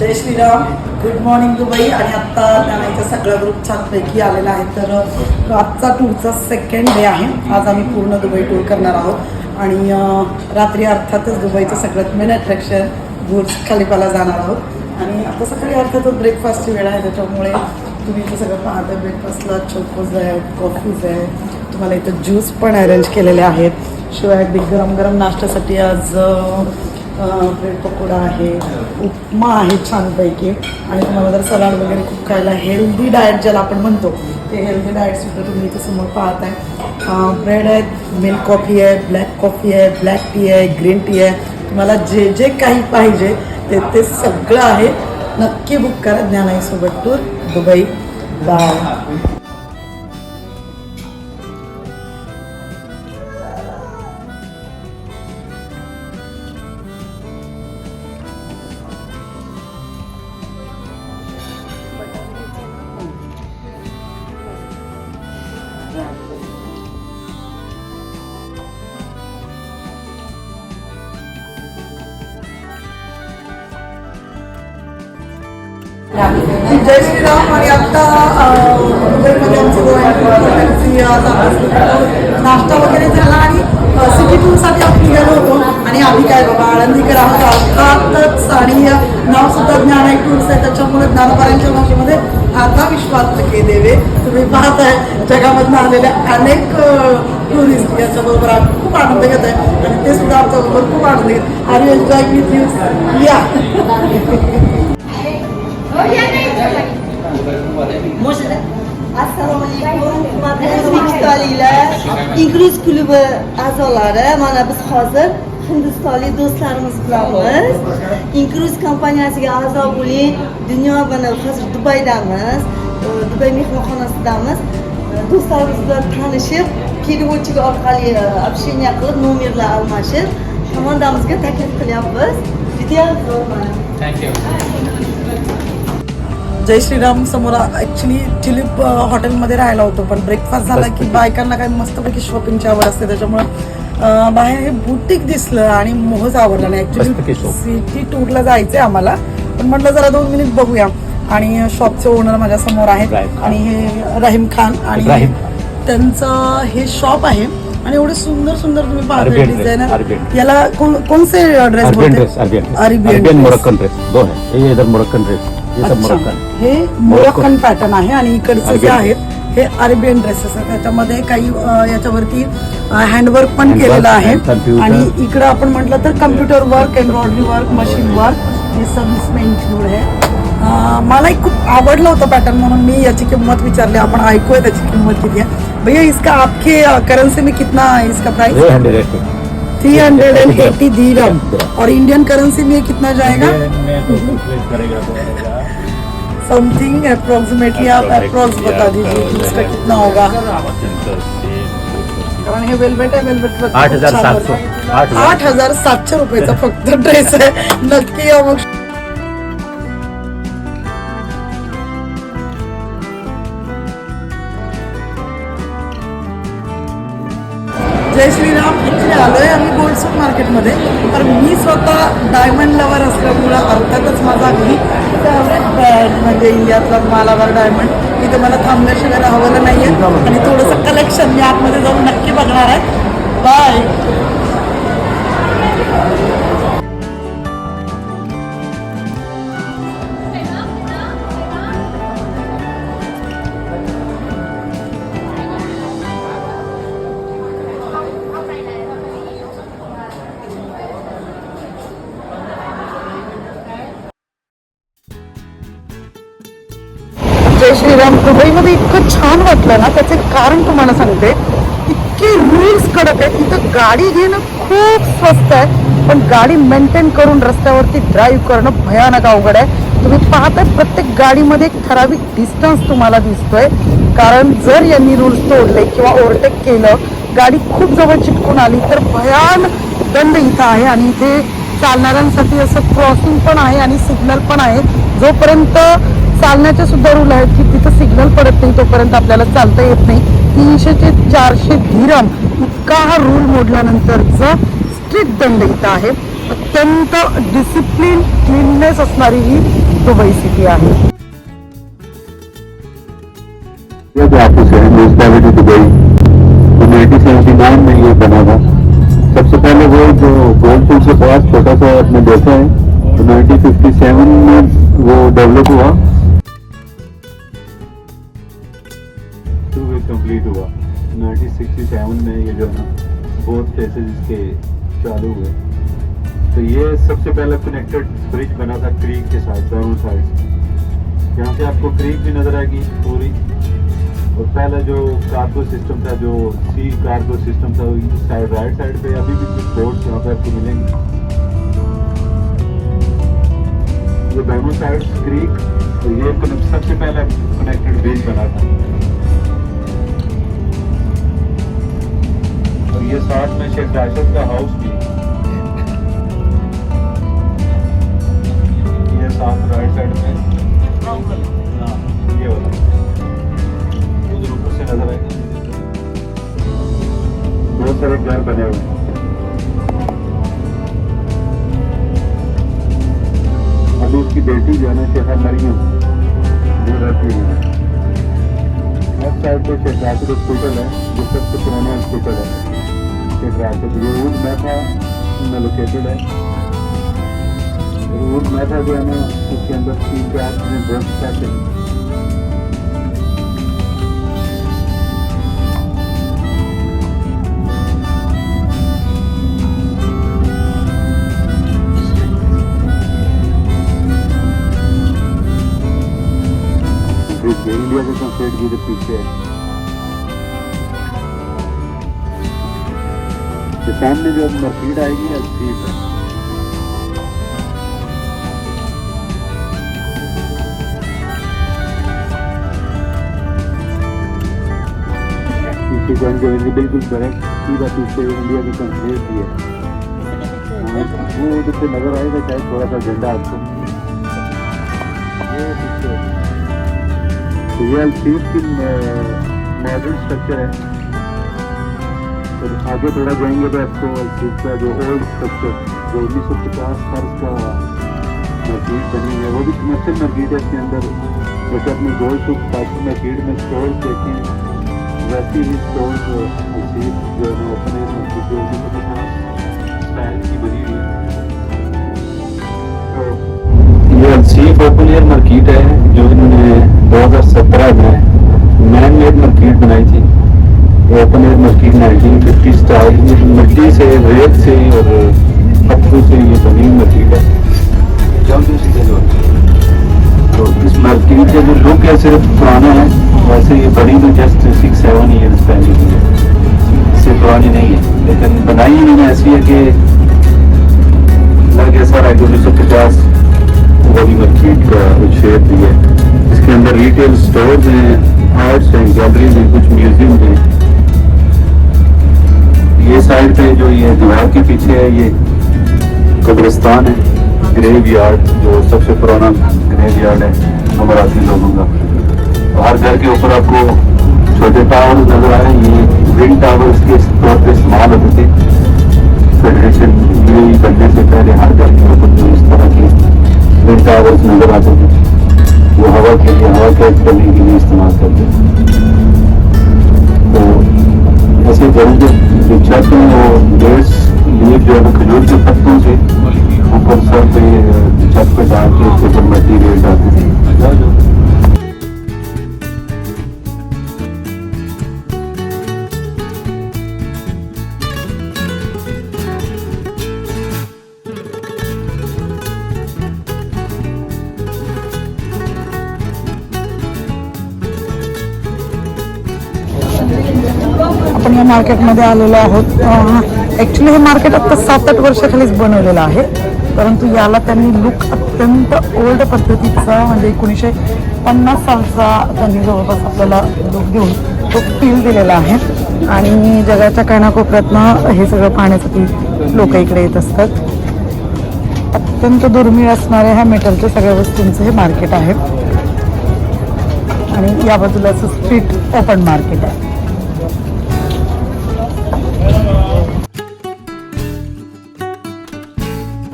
Jai Shriram. Good morning Dubai. आणि आत्ता त्यानंतर सगळा ग्रुप छानपैकी आलेला आहे. तर आजचा टूरचा सेकंड डे आहे. आज आम्ही पूर्ण दुबई टूर करणार आहोत. आणि रात्री अर्थातच दुबईचं सगळ्यात मेन अट्रॅक्शन बुर्ज खलिफाला जाणार आहोत. आणि आता सकाळी अर्थातच ब्रेकफास्टची वेळ आहे. त्याच्यामुळे तुम्ही इथं सगळं पाहता. ब्रेकफास्टला चोकोज आहेत कॉफीज आहे. तुम्हाला इथं ज्यूस पण अरेंज केलेले आहेत. शिवाय अगदी गरम गरम नाश्त्यासाठी आज ब्रेड पकोडा आहे उपमा आहे छानपैकी. आणि तुम्हाला जर सलाड वगैरे खूप खायला हेल्दी डाएट ज्याला आपण म्हणतो ते हेल्दी डाएटसुद्धा तुम्ही इथे समोर पाहताय. ब्रेड आहेत मिल्क कॉफी आहे ब्लॅक कॉफी आहे ब्लॅक टी आहे ग्रीन टी आहे. तुम्हाला जे जे काही पाहिजे ते ते सगळं आहे. नक्की बुक करा ज्ञानाईसोबत tour Dubai. Bye Jai Shriram आणि आत्ता मुंबईमध्ये आमचं नाश्ता वगैरे झाला आणि सिटी टूरसाठी आपण निघालो होतो. आणि आम्ही काय बाबा आळंदीकर आहोत अर्थातच आणि नाव सुद्धा ज्ञान आहे टूर्स आहे. त्याच्यामुळे ज्ञानपारांच्या भाषेमध्ये आता विश्वास नक्की देवे तुम्ही पाहताय. जगामधून आलेल्या अनेक टुरिस्ट याच्याबरोबर आम्ही खूप आनंद घेत आहे. आणि ते सुद्धा आमच्याबरोबर खूप आनंद घेत आणि एन्जॉय विथ यू या. Assalomu alaykum, hurmatli o'zbekistonliklar. Ingliz klubi a'zolari, mana biz hozir hindistonlik do'stlarimiz bilanmiz. Ingliz kompaniyasiga a'zo bo'ling. Dunyo mana hozir Dubaydamiz. e, Dubay mehmonxonasidamiz. E, Do'stlarimiz bilan tanishib, переводчик orqali e, общение qilib nomerlar almashib, komandamizga taklif qilyapmiz. Juda zo'r mana. Jai Shriram समोर actually tulip अ, हॉटेलमध्ये राहायला होतो पण breakfast झाला की बायकांना काय मस्तपैकी शॉपिंगची आवड असते त्याच्यामुळं बाहेर हे बुटीक दिसलं आणि मोहच आवडला नाही ॲक्च्युली. सिटी टूरला जायचंय आम्हाला पण म्हटलं जरा दोन मिनिट बघूया आणि शॉपचे ओनर माझ्यासमोर आहेत. आणि हे राहीम खान आणि. त्यांचं हे शॉप आहे आणि एवढे सुंदर सुंदर तुम्ही पाहता डिझायनर. याला कोण- कोणसे dress Arabian dress Arabian. Moroccan dress दो है ये इधर मोरक्कन ड्रेस अच्छा. मोरक्कन हे मोरक्कन पॅटर्न आहे आणि इकडचे जे आहेत हे अरेबियन ड्रेसेस आहेत. त्याच्यामध्ये काही याच्यावरती हँडवर्क पण केलेलं आहे. आणि इकडं आपण म्हटलं तर computer work embroidery work machine work हे सर्विस में इन्क्लूड आहे. अ, मलाही खूप आवडलं होतं पॅटर्न म्हणून मी याची किंमत विचारली. आपण ऐकूया त्याची किंमत किती आहे. भैया इसका आपके करेंसी में कितना है इसका price three hundred and eighty दीरम और इंडियन करेंसी में कितना जाएगा? समथिंग अप्रोक्सीमेटली आप अप्रोक्स बता दीजिए कि इसका कितना होगा। कारण हे वेलवेट आहे वेलवेट आठ हजार सातशे. आठ हजार. सातशे रुपयाचा फक्त ड्रेस आहे. नक्की या मग. जय श्रीराम इथे आलोय आम्ही गोल्डसूट मार्केटमध्ये. तर मी स्वतः डायमंड लवर असल्यामुळं अर्थातच माझा ब्रँड म्हणजे इंडियातला मालावर डायमंड इथे मला थांबल्याशिवाय राहावं नाही आहे आणि थोडंसं कलेक्शन मी आतमध्ये जाऊन नक्की बघणार आहे. बाय जय श्रीराम दुबईमध्ये इतकं छान वाटलं ना त्याचे कारण तुम्हाला सांगते. इतके रूल्स कडक आहेत तिथं गाडी घेणं खूप स्वस्त आहे पण गाडी मेंटेन करून रस्त्यावरती ड्राईव्ह करणं भयानक अवघड आहे. तुम्ही पाहताय प्रत्येक गाडीमध्ये एक ठराविक डिस्टन्स तुम्हाला दिसतोय. कारण जर यांनी रूल्स तोडले किंवा ओव्हरटेक केलं गाडी खूप जवळ चिटकून आली तर भयान दंड इथं आहे. आणि इथे चालणाऱ्यांसाठी असं क्रॉसिंग पण आहे आणि सिग्नल पण आहे. जोपर्यंत चालण्याचे सुद्धा रूल आहेत की तिथं सिग्नल पडत नाही तोपर्यंत आपल्याला चालता येत नाही. तीनशे ते चारशे धीरम इतका हा रूल मोडल्यानंतरचा स्ट्रिक्ट दंड इथं आहे. अत्यंत डिसिप्लिन क्लीननेस असणारी ही दुबई सिटी आहे. दुबई. नाइनटीन सेवेंटी नाइन में ये बना था सबसे पहले वो जो गोल्ड फील्ड के पास छोटा सा आपने देखा है तो नाइनटीन फिफ्टी सेवन में वो डेवलप हुआ. टू वे कंप्लीट हुआ नाइनटीन सिक्सटी सेवन में ये जो है ना बोथ फेसेस इसके चालू हुए तो ये सबसे पहला कनेक्टेड ब्रिज बना था क्रीक के साथ दोनों साइड यहाँ से आपको क्रीक भी नजर आएगी पूरी और पहला जो कार्गो सिस्टम था जो सी कार्गो सिस्टम था इस साइड राइट साइड पे अभी भी कुछ बोर्ड्स यहाँ पे आपको मिलेंगे ये दोनों साइड क्रीक और ये कनेक्ट- सबसे पहला कनेक्टेड ब्रिज बना था और ये साथ में शेख राशिद का हाउस भी है। ये साथ राइट साइड में हाँ ये वाला उधर ऊपर से नजर आएगा बहुत सारे घर बने हुए हैं अभी उसकी बेटी जो है ना शेखा मरियम वो रहती है लेफ्ट साइड पे शेख राशिद हॉस्पिटल है जो सबसे पुराना हॉस्पिटल है शेख राशिद ये ऊद मैथा में लोकेटेड है। और ऊद मैथा जो है ना उसके अंदर तीन चार चीजें बहुत स्पेशल है। ब्रिज है इंडिया के कंप्लीट भी इधर पीछे है। तो सामने जो मस्जिद आएगी अब ठीक है पीछे ज्वाइन करेंगे बिल्कुल करेक्ट सीधा पीछे इंडिया के कंप्लीट भी है हाँ, वो उधर से नजर आएगा शायद थोड़ा सा झंडा आपको ये पीछे तो ये अल्सीफ की मॉडर्न स्ट्रक्चर है और आगे थोड़ा जाएंगे तो आपको अल्सीफ का जो ओल्ड स्ट्रक्चर जो उन्नीस सौ पचास फर्स का मस्जिद बनी हुई है वो भी कमर्शियल मस्जिद है इसके अंदर जैसे अपने गोल्ड सुख बाकी मस्जिद में स्टोर देखें वैसी ही स्टोर अल्सीफ जो है ना ओपन एयर मस्जिद जो उन्नीस सौ पचास स्टाइल की बनी हुई है तो ये अल्सीफ ओपन एयर मार्केट है जो इन्होंने 2017 में मैन मेड मार्केट बनाई थी ओपन एयर मार्केट 1950 स्टाइल ये मिट्टी से रेत से और पत्थरों से ये बनी हुई मार्केट है तो इस मार्केट का जो लुक है सिर्फ पुराना है वैसे ये बनी तो जस्ट सिक्स सेवन ईयर्स पहले की है इससे पुरानी नहीं है लेकिन बनाई इन्होंने ऐसी है कि लग ऐसा रहा है कि उन्नीस सौ पचास बड़ी मार्केट का शेप भी है इसके अंदर रिटेल स्टोर्स हैं आर्ट्स हैं गैलरीज हैं कुछ म्यूजियम हैं ये साइड पे जो ये दीवार के पीछे है ये कब्रिस्तान है ग्रेव यार्ड जो सबसे पुराना ग्रेव यार्ड है अमराती लोगों का तो हर घर के ऊपर आपको छोटे टावर नजर आ रहे हैं ये विंड टावर्स के तौर पे इस्तेमाल होते थे फेडरेशन यूएई बनने से पहले हर घर के ऊपर जो इस तरह के विंड टावर्स नजर आते थे वो हवा के लिए हवा कैच करने के लिए इस्तेमाल करते थे तो ऐसे घरों के जो छत हैं वो डेढ़ लीफ जो खजूर के पत्तों से ऊपर सर पे छत पे डाल के उसके ऊपर डालते थे आपण या मार्केटमध्ये आलेलो आहोत. ॲक्च्युली हे मार्केट आत्ता सात आठ वर्षाखालीच बनवलेलं आहे. परंतु याला त्यांनी लुक अत्यंत ओल्ड पद्धतीचा म्हणजे एकोणीसशे पन्नास सालचा त्यांनी जवळपास आपल्याला लुक देऊन तो फील दिलेला आहे. आणि जगाच्या कानाकोपऱ्यातनं हे सगळं पाहण्यासाठी लोक इकडे येत असतात. अत्यंत दुर्मिळ असणाऱ्या ह्या मेटलच्या सगळ्या वस्तूंचं हे मार्केट आहे. आणि या बाजूला असं स्ट्रीट ओपन मार्केट आहे.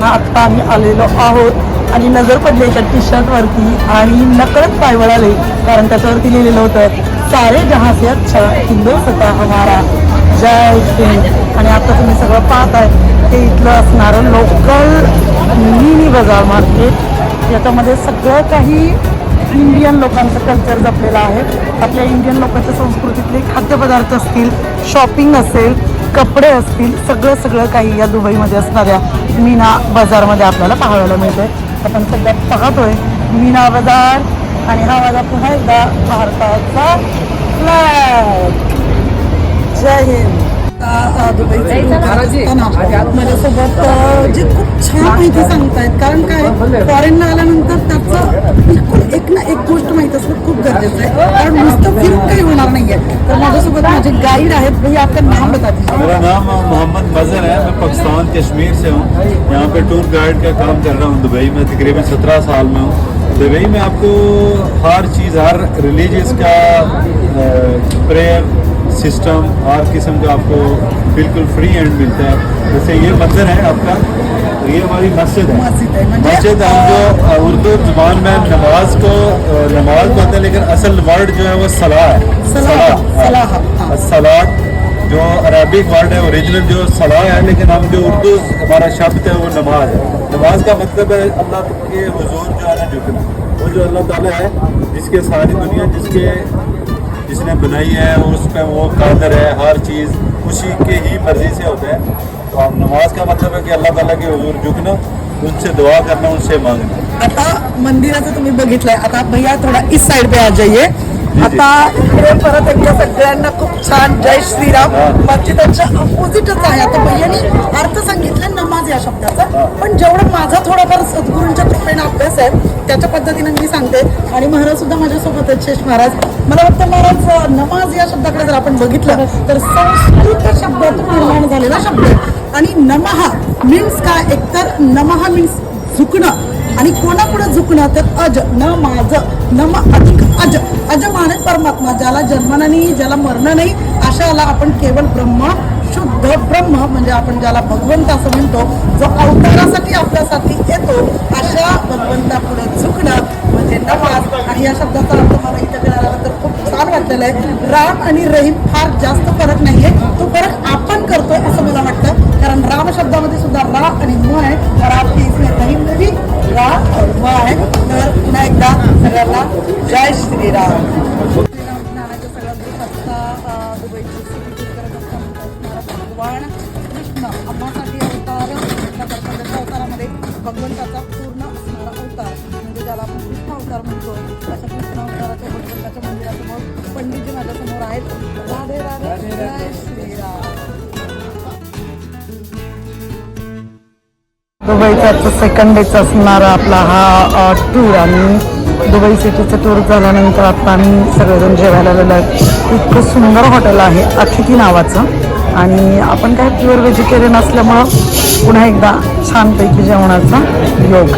पण आत्ता आम्ही आलेलो आहोत. आणि नजर पडली एका टी शर्टवरती आणि नकळत पाय वळाले कारण त्याच्यावरती लिहिलेलं होतं सारे जहां से अच्छा हिंदुस्तान हमारा. जय सिंग आणि आता तुम्ही सगळं पाहताय ते इथलं असणारं लोकल मिनी बाजार मार्केट याच्यामध्ये सगळं काही इंडियन लोकांचं कल्चर जपलेलं आहे. आपल्या इंडियन लोकांच्या संस्कृतीतले खाद्यपदार्थ असतील शॉपिंग असेल कपडे असतील सगळं सगळं काही या दुबईमध्ये असणाऱ्या मीना बाजारमध्ये आपल्याला पाहायला मिळतंय. आपण सध्या पाहतोय मीना बाजार आणि हा माझा पुन्हा एकदा भारताचा फ्लॅग जय हिंद. माझ्यासोबत अं, जे खूप छान माहिती सांगतायत कारण काय फॉरेनला आल्यानंतर त्याचं बिलकुल एक ना एक गोष्ट माहीत असणं खूप गरजेचं आहे कारण नुसतं फिरून काही होणार नाहीये तर माझ्यासोबत माझे गाईड आहेत भैया आपका नाम बता दीजिए मेरा नाम मोहम्मद मजहर है मैं पाकिस्तान कश्मीर से हूँ यहाँ पे टूर गाइड का काम कर रहा हूँ दुबई में तकरीबन सत्रह साल में हूँ। दुबई में आपको हर चीज़ हर रिलीजियस का प्रेयर सिस्टम हर किस्म का आपको बिल्कुल फ्री हैंड मिलता है। जैसे ये मंदिर है आपका ये हमारी मस्जिद है। मस्जिद हम जो उर्दू जुबान में नमाज को नमाज कहते हैं लेकिन असल वर्ड जो है वो सलाह है। सलाह, सलाह, जो अरबिक वर्ड है ओरिजिनल जो सलाह है लेकिन हम जो उर्दू हमारा शब्द है वो नमाज है। नमाज का मतलब है अल्लाह के हुजूर जो है झुकना वो जो अल्लाह ताला है जिसके सारी दुनिया जिसके जिसने बनाई है उस पर वो कादर है हर चीज़ उसी के ही मर्जी से होता है तो हम नमाज का मतलब है कि अल्लाह ताला के हुजूर झुकना उनसे दुआ करना उनसे मांगना आता मंदिराचं तुम्ही बघितलंय आता भैया थोडा इस साइड पे आ जाइए आता इकडे परत एकदा सगळ्यांना खूप छान जय श्रीराम मस्जिदाच्या अपोजिटच आहे आता भैयानी अर्थ सांगितला नमाज या शब्दाचा. पण जेवढं माझा थोडाफार सद्गुरूंच्या कृपेने अभ्यास आहे त्याच्या पद्धतीने मी सांगते. आणि महाराज सुद्धा माझ्यासोबत आहेत शेष महाराज. मला वाटतं महाराज नमाज या शब्दाकडे जर आपण बघितलं तर संस्कृत शब्दातून निर्माण झालेला शब्द आहे. आणि नमहा मीन्स काय? एकतर नमहा मीन्स झुकणं. आणि कोणापुढे झुकणं? तर अज न माझं नम अधिक अज. अज माने परमात्मा ज्याला जन्मना नाही ज्याला मरण नाही अशाला आपण केवळ ब्रह्म शुद्ध ब्रह्म म्हणजे आपण ज्याला भगवंत असं म्हणतो जो अवतारासाठी आपल्यासाठी येतो अशा भगवंतापुढे झुकणं म्हणजे नमाज. आणि या शब्दाचा अर्थ मला इथं तर खूप छान वाटलेलं आहे. राम आणि रहीम फार जास्त फरक नाहीये तो फरक आपण करतोय असं मला वाटतं. कारण राम शब्दामध्ये सुद्धा रा आणि म आहे. तर आपली इसमें रहीम में रा और म आहे. तर पुन्हा एकदा सगळ्यांना जय श्रीराम. भगवंताचा पूर्ण असणारा अवतार म्हणजे ज्याला आपण कृष्ण अवतार म्हणतो अशा कृष्ण अवताराच्या भगवंताच्या मंदिरासमोर पंडितजी माझ्यासमोर आहेत. राधे राधे जय श्रीराम. दुबईचा सेकंड डेचा असणारा आपला हा टूर आणि दुबई सिटीचं टूर झाल्यानंतर आता आम्ही सगळेजण जेवायला आलेलो आहे इतकं सुंदर हॉटेल आहे अतिथी नावाचं. आणि आपण काय प्युअर व्हेजिटेरियन असल्यामुळं पुन्हा एकदा छानपैकी जेवणाचा योग.